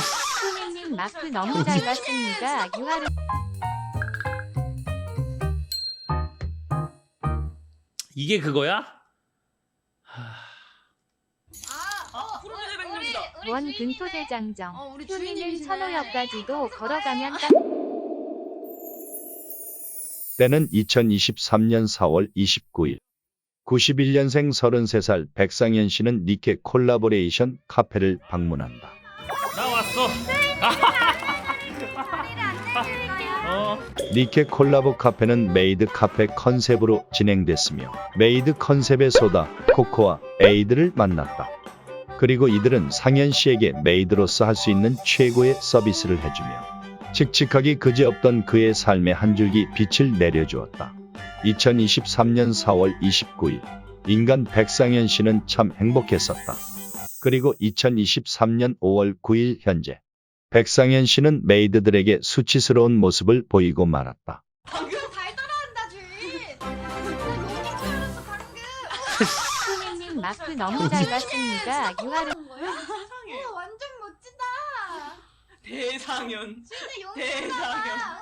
수민님 마크 너무 잘 봤습니다. 유아르 이게 그거야? 하... 아, 백룡이다. 원 근토대장정. 어, 우리 휴민은 주인님이시네. 선호역까지도 걸어가면 딱 때는 2023년 4월 29일. 91년생 33살 백상현 씨는 니케 콜라보레이션 카페를 방문한다. 나 왔어. 어. 니케 콜라보 카페는 메이드 카페 컨셉으로 진행됐으며 메이드 컨셉의 소다, 코코와 에이드를 만났다. 그리고 이들은 상현 씨에게 메이드로서 할 수 있는 최고의 서비스를 해주며 칙칙하기 그지없던 그의 삶에 한 줄기 빛을 내려주었다. 2023년 4월 29일 인간 백상현 씨는 참 행복했었다. 그리고 2023년 5월 9일 현재 백상현 씨는 메이드들에게 수치스러운 모습을 보이고 말았다. 방금 잘 따라한다 주인. 방금. 수민님 마크 너무 잘 봤습니다. 유아르 세상에. 어, 완전 멋지다. 대상현. 용기다.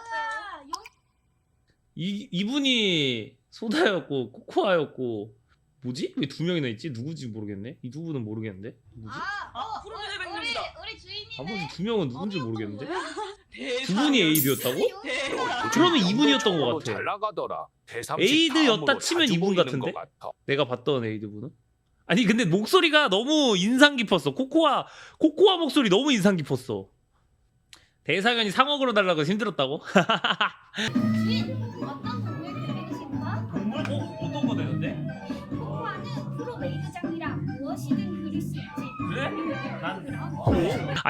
이 이분이 소다였고 코코아였고 뭐지? 왜 두 명이나 있지? 누구지 모르겠네. 이 두 분은 모르겠는데. 누구지? 아, 어, 아, 푸른색 우리 백룡이다. 우리 주인이네. 나머지 두 명은 누군지 모르겠는데. 두 분이 에이드였다고? 그러면 이분이었던 것 같아. 잘 나가더라. 에이드였다 치면 이분 같은데? 내가 봤던 에이드 분은. 아니 근데 목소리가 너무 인상 깊었어. 코코아 코코아 목소리 너무 인상 깊었어. 대상현이 상어 걸어달라고 해서 힘들었다고? 주인 어떤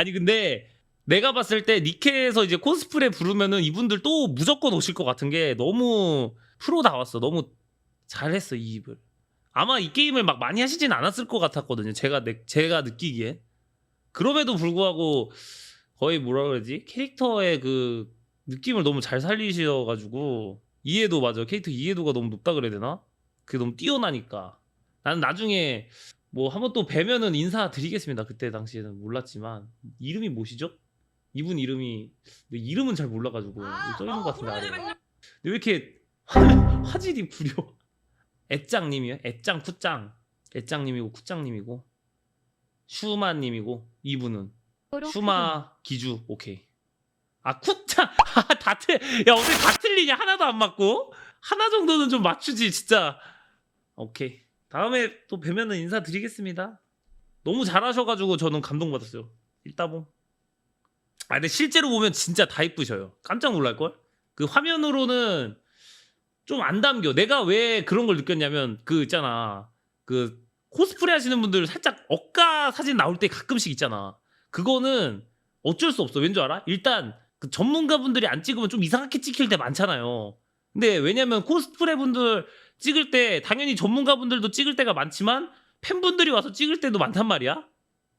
아니 근데 내가 봤을 때 니케에서 이제 코스프레 부르면은 이분들 또 무조건 오실 것 같은 게 너무 프로다웠어. 너무 잘했어 이 입을. 아마 이 게임을 막 많이 하시진 않았을 것 같았거든요. 제가 내, 제가 느끼기에. 그럼에도 불구하고 거의 뭐라 그러지? 캐릭터의 그 느낌을 너무 잘 살리셔가지고 이해도 맞아. 캐릭터 이해도가 너무 높다 그래야 되나? 그게 너무 뛰어나니까. 나는 나중에 뭐 한번 또 뵈면은 인사드리겠습니다. 그때 당시에는 몰랐지만 이름이 뭐시죠? 이분 이름이 근데 이름은 잘 몰라가지고 아, 써 있는 것 같은데 아래. 푸른색 근데. 왜 이렇게 화- 화질이 구려? 애짱님이요? 애짱 쿠짱 애짱님이고 쿠짱님이고 슈마님이고 이분은 슈마 기주 오케이. 아 쿠짱 다틀야 어떻게 다 틀리냐 하나도 안 맞고 하나 정도는 좀 맞추지 진짜. 오케이 다음에 또 뵈면은 인사드리겠습니다. 너무 잘하셔가지고 저는 감동받았어요. 일따봉. 아 근데 실제로 보면 진짜 다 이쁘셔요. 깜짝 놀랄 걸? 그 화면으로는 좀 안 담겨. 내가 왜 그런 걸 느꼈냐면 그 있잖아. 그 코스프레 하시는 분들 살짝 억가 사진 나올 때 가끔씩 있잖아. 그거는 어쩔 수 없어. 왠 줄 알아? 일단 그 전문가분들이 안 찍으면 좀 이상하게 찍힐 때 많잖아요. 근데 왜냐면 코스프레 분들 찍을 때 당연히 전문가 분들도 찍을 때가 많지만 팬분들이 와서 찍을 때도 많단 말이야.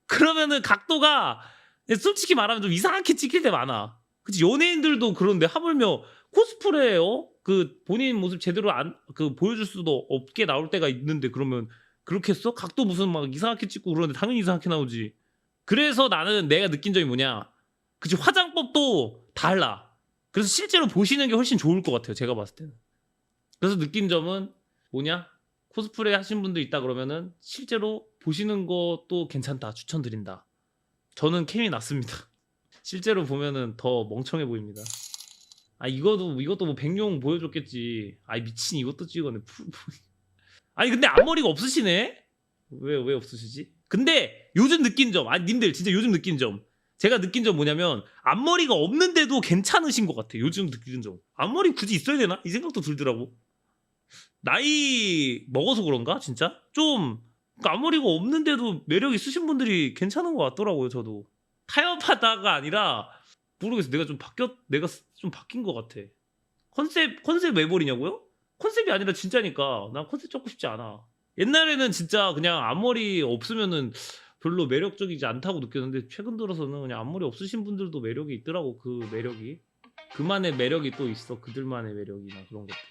그러면은 각도가 솔직히 말하면 좀 이상하게 찍힐 때 많아. 그치 연예인들도 그런데 하물며 코스프레요? 그 본인 모습 제대로 안 그 보여줄 수도 없게 나올 때가 있는데 그러면 그렇게 했어? 각도 무슨 막 이상하게 찍고 그러는데 당연히 이상하게 나오지. 그래서 나는 내가 느낀 점이 뭐냐? 그치 화장법도 달라. 그래서 실제로 보시는 게 훨씬 좋을 것 같아요. 제가 봤을 때는. 그래서 느낀 점은 뭐냐? 코스프레 하신 분들 있다 그러면은 실제로 보시는 것도 괜찮다. 추천드린다. 저는 캠이 났습니다. 실제로 보면은 더 멍청해 보입니다. 아 이것도 이것도 뭐 백룡 보여줬겠지. 아이 미친 이것도 찍었네. 아니 근데 앞머리가 없으시네? 왜 왜 없으시지? 근데 요즘 느낀 점, 아니 님들 진짜 요즘 느낀 점, 제가 느낀 점 뭐냐면 앞머리가 없는데도 괜찮으신 것 같아. 요즘 느낀 점. 앞머리 굳이 있어야 되나? 이 생각도 들더라고. 나이 먹어서 그런가 진짜? 좀 그러니까 앞머리가 없는데도 매력 있으신 분들이 괜찮은 것 같더라고요. 저도 타협하다가 아니라 모르겠어. 내가 좀 바뀌었, 내가 좀 바뀐 것 같아. 컨셉 컨셉 왜 버리냐고요? 컨셉이 아니라 진짜니까 난 컨셉 잡고 싶지 않아. 옛날에는 진짜 그냥 앞머리 없으면은 별로 매력적이지 않다고 느꼈는데 최근 들어서는 그냥 앞머리 없으신 분들도 매력이 있더라고 그 매력이. 그만의 매력이 또 있어 그들만의 매력이나 그런 것들